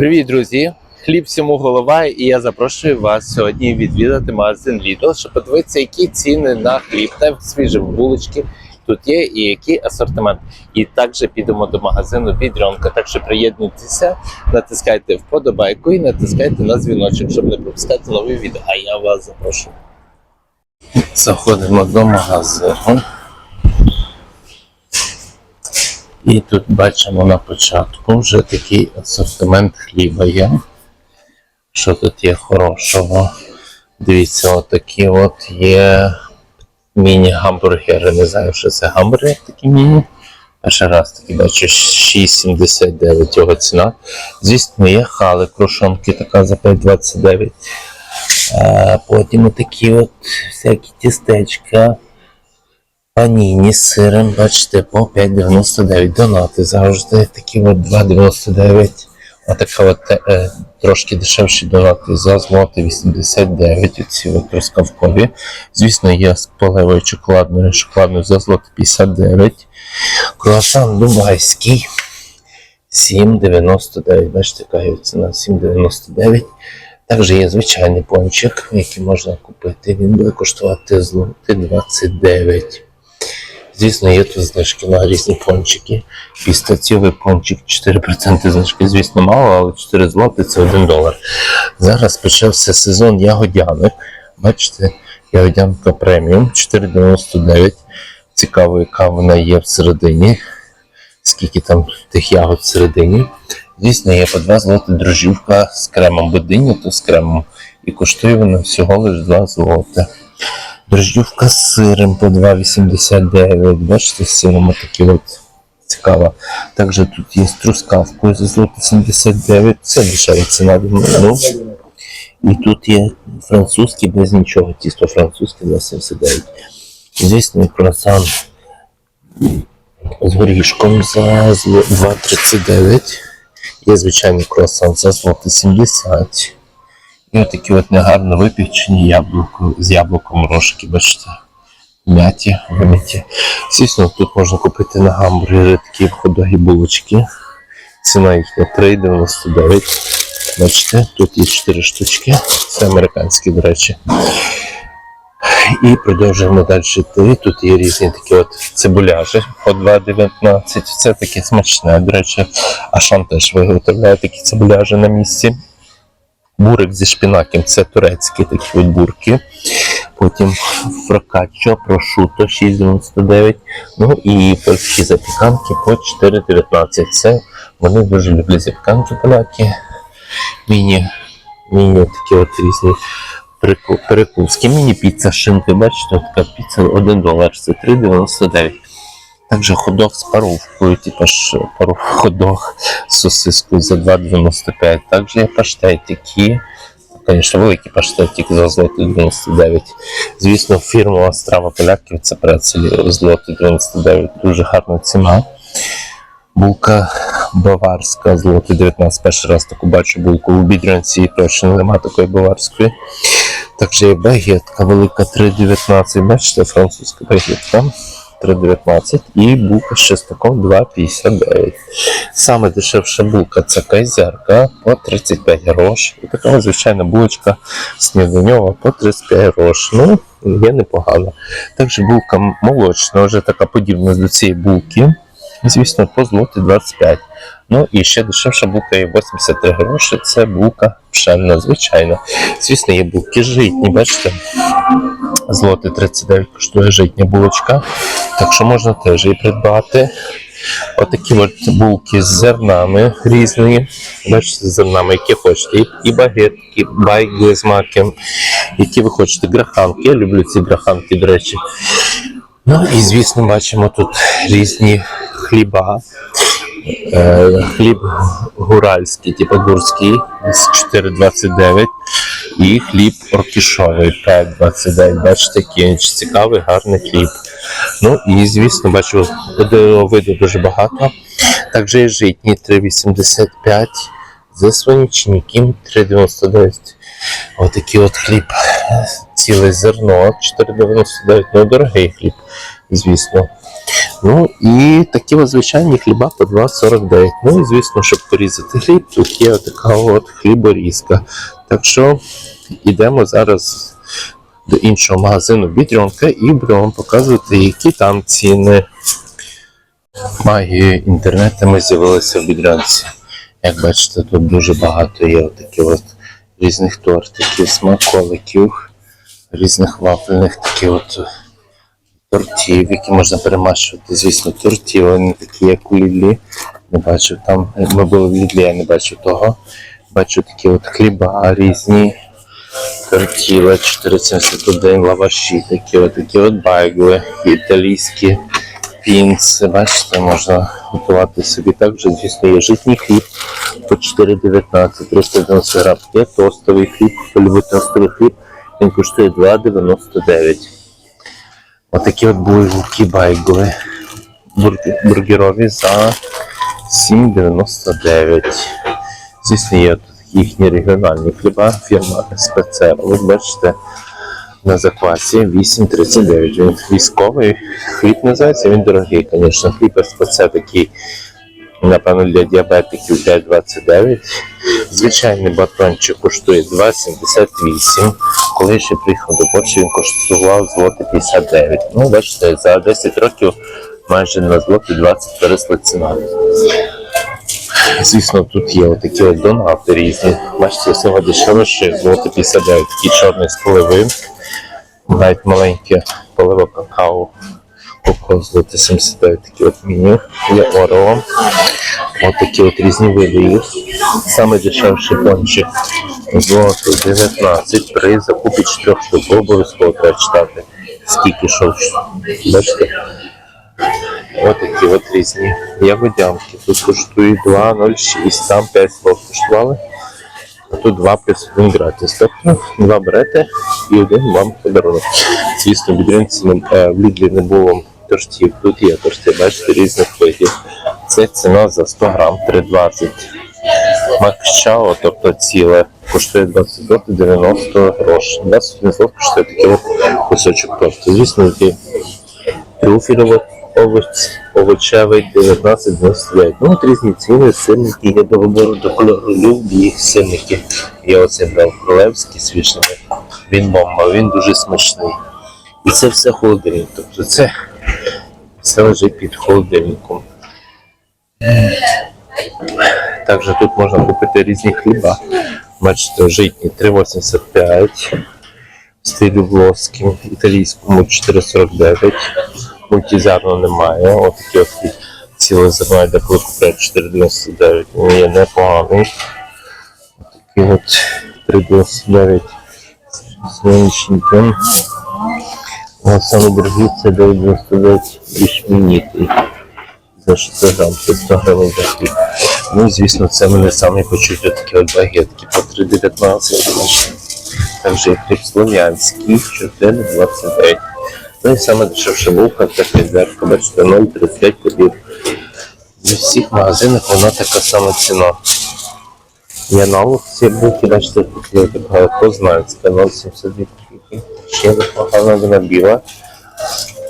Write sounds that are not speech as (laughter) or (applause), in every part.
Привіт, друзі! Хліб всьому голова, і я запрошую вас сьогодні відвідати магазин Lidl, щоб подивитися, які ціни на хліб та свіжі булочки тут є, і який асортимент. І також підемо до магазину Бідрьонка. Так що приєднуйтеся, натискайте вподобайку і натискайте на дзвіночок, щоб не пропускати нові відео. А я вас запрошую. Заходимо до магазину. І тут бачимо на початку вже такий асортимент хліба є. Що тут є хорошого? Дивіться, отакі от є міні-гамбургери. Не знаю, що це гамбургер такі міні. Перший раз такі бачу 6,79 його ціна. Звісно, є хали, крушонки, така за 5,29. Е, Потім отакі от всякі тістечка. Паніні з сиром, бачите, по 5,99 донати завжди такі от 2,99. Отака от е, трошки дешевші донати за злоти 89, оці от розкавкові. Звісно, є з поливою шоколадною, шоколадною за злоти 59. Круасан дубайський 7,99. Бачите, яка його ціна 7,99. Також є звичайний пончик, який можна купити. Він буде коштувати злоти 29. Звісно, є тут знижки на різні пончики. Пістаційовий пончик 4% знижки, звісно, мало, але 4 злоти це 1 долар. Зараз почався сезон ягодянок. Бачите, ягодянка преміум 4,99. Цікаво, яка вона є всередині. Скільки там тих ягод всередині. Звісно, є по 2 злоти дрожжівка з кремом бодині, то з кремом. І коштує вона всього лише 2 злоти. Дрождівка з сиром по 2,89. Бачите, з сиром такі от цікаво. Також тут є з за злоти 79. Це дешева ціна, думаю. Ну. І тут є французький без нічого. Тісто французьке 2,79. Звісно, круасан з горішком за 2,39. Є звичайний круасан за злоти 70. І отакі от негарно випічені яблуко з яблуком рожки, бачите. М'яті, виміті. Звісно, тут можна купити на гамбургери такі ходогі булочки. Ціна їхня 3,99. Бачите, тут є 4 штучки. Це американські, до речі. І продовжуємо далі йти. Тут є різні такі от цибуляжі по 2,19. Це таке смачне. До речі, Ашан теж виготовляє такі цибуляжі на місці. Бурик зі шпінаком це турецькі такі от бурки. Потім фрокаччо, прошуто 6,99. Ну і перші запіканки по 4,19. Це вони дуже люблять запіканки поляки. Міні, міні такі от різні перекуски. Міні-піца шинки, бачите, така піца 1 долар, це 3,99. Також ходок з паровкою, типу ж паров (laughs) ходок з сосискою за 2,95. Також є паштетики. Звісно, великий паштетик за злоти 99. Звісно, фірмова страва поляків це прецелі злоти 99. Дуже гарна ціна. Булка баварська злоти 19. Перший раз таку бачу булку у бідрянці, точно нема такої баварської. Також є багетка велика 3,19. Бачите, французька багетка. 3,19 і булка з шестаком 2,59. Саме дешевша булка це кайзерка по 35 грош. І така звичайна булочка сніданьова по 35 грош. Ну, є непогано. Також булка молочна, вже така подібна до цієї булки. Звісно, по злоті 25. Ну і ще дешевша булка є 83 гроші. Це булка пшенна, звичайна. Звісно, є булки житні, бачите? Злоти 39 коштує житня булочка. Так що можна теж її придбати. Отакі от булки з зернами різні. Бачите, з зернами, які хочете. І, і багетки, байгли з маком, які ви хочете. Граханки. Я люблю ці граханки, до речі. Ну і звісно, бачимо тут різні хліба. Е, хліб гуральський, типу гурський, з 4,29. І хліб оркішовий 5,29. Бачите, який цікавий, гарний хліб. Ну і звісно, бачу, виду дуже багато. Також є житні 3,85. Засвинічників 3,99. Отакий от хліб. Ціле зерно 4,99. Ну, дорогий хліб, звісно. Ну і такі от звичайні хліба по 2,49. Ну і звісно, щоб порізати хліб, тут є така от хліборізка. Так що йдемо зараз до іншого магазину Бідрюнка і будемо вам показувати, які там ціни. Магією інтернету ми з'явилися в Бідрянці. Як бачите, тут дуже багато є таких от різних тортиків, смаколиків, різних вафельних таких от тортів, які можна перемащувати. Звісно, тортів, вони такі, як у Лідлі. Не бачив там. Ми були в Лідлі, я не бачив того. Бачу такі от хліба різні. Тортіла 471, лаваші такі, от такі от байгли, італійські пінси. Бачите, можна готувати собі також. Звісно, є житній хліб по 4,19, 390 грам. Є тостовий хліб, любить тостовий хліб, він коштує 2,99. Отакі от буйволки байгли бург- бургерові за 7,99. Звісно, є тут їхні регіональні хліба, фірма СПЦ. Ви бачите, на заквасі 8,39. Він військовий. Хліб називається, він дорогий, звісно. Хліб СПЦ такий, напевно, для діабетиків 5,29. Звичайний батончик коштує 2,78. Коли ще приїхав до Польщі, він коштував злоти 59. Ну, бачите, за 10 років майже на злоті 20 виросла ціна. Звісно, тут є отакі от донати різні. Бачите, саме дешевше, злоти 59, такий чорний з поливи. Навіть маленьке поливо какао. Коко злоти 79, такі от меню. Є орео. От такі от різні види їх. Саме дешевший пончик. Злото 19 при закупі 4 штук. Обов'язково треба читати. Скільки що. Бачите? Ось такі от різні ягодянки. Тут коштують 2,06, там 5 слов коштували. А тут 2 плюс 1 гратис. Тобто два берете і один вам подарунок. Звісно, Бідринці е, в Лідлі не було тортів. Тут є торти, бачите, різних видів. Це ціна за 100 грам 3,20. Макчао, тобто ціле, коштує 20 злотих 90 грошей. 21 злот коштує такий кусочок торту. Звісно, такий трюфельовий овоч, овочевий 19,99. Ну, от різні ціни, сирники є до вибору до кольору. Любі сирники. Я оце брав королевський свічний. Він бомба, він дуже смачний. І це все холодильник. Тобто це все лежить під холодильником. Також тут можна купити різні хліба. Бачите, житні 3,85 в стилі влоским, італійському 4,49. Мультизарно немає. Ось такі от ціле зерно, де коли купляють 4,99. Він є непоганий. Такий от 3,99 з нинішнім. А саме дорогі це 9,99 ішмінітий. За 600 грам, це 100 гривень за хліб. Ну, звісно, це мене саме хочуть такі от багетки по 3,19. Також є хліб слов'янський, 4,29. Ну і саме дешевша булка, це фізерка, бачите, 0,35 кубів. В всіх магазинах вона така сама ціна. Є налог ці булки, бачите, тут є така познанська, 0,72 копійки. Ще непогана вона біла.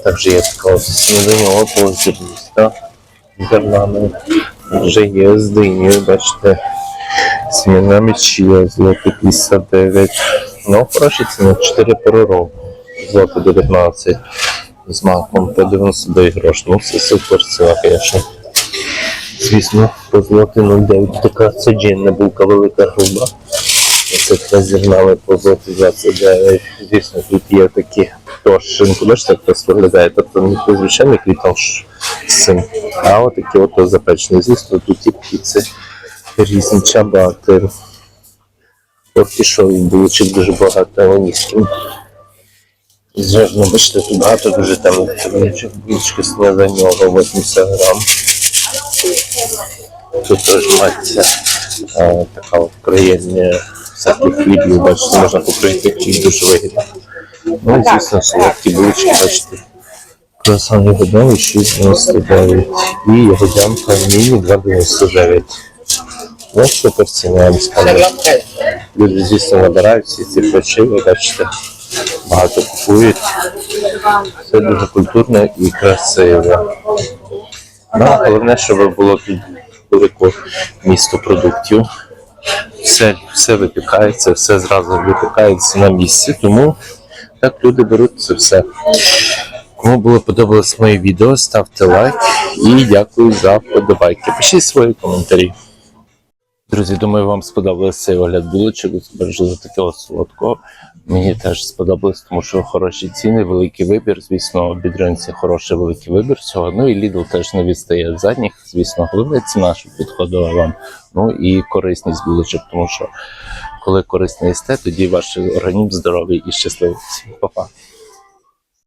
Також є така от сніданього позирніста з зернами. Вже є з динею, бачите, сміна мечія, злоти 59. Ну, хороші ціни, 4 перероку. Злоти 19 з маком по 99 грош. Ну, це супер ціна, звісно. Звісно, по злоти 0,9 така саджінна булка велика груба. Це зернами по злоті 29. Звісно, тут є такі тошинки, бачите, як це виглядає. Тобто не звичайний клітош з цим. А от такі от запечені. Звісно, тут і піци, різні чабати. Ортішові булочок дуже багато англійським. Звісно, бачите, тут багато дуже там булочки сніданього 80 грам. Тут теж мається така от краєння всяких хлібів, бачите, можна покрити хліб дуже вигідно. Ну і звісно, солодкі булочки, бачите. Круасан ягодовий 6,99 і ягодянка міні 2,99. Ну, супер ціна, вам скажу. Люди, звісно, набирають всі ці фальшиві, бачите. багато купують. Все дуже культурне і красиве. Ну, головне, щоб було тут велике місто продуктів. Все, все випікається, все зразу випікається на місці, тому так люди беруть це все. Кому було подобалось моє відео, ставте лайк і дякую за вподобайки. Пишіть свої коментарі. Друзі, думаю, вам сподобався цей огляд булочок, збережу за такого солодкого. Мені теж сподобалось, тому що хороші ціни, великий вибір. Звісно, бідринці хороший великий вибір всього. Ну і Lidl теж не відстає з задніх. Звісно, головне ціна, щоб підходила вам. Ну і корисність булочок, тому що коли корисне їсте, тоді ваш організм здоровий і щасливий. Па-па.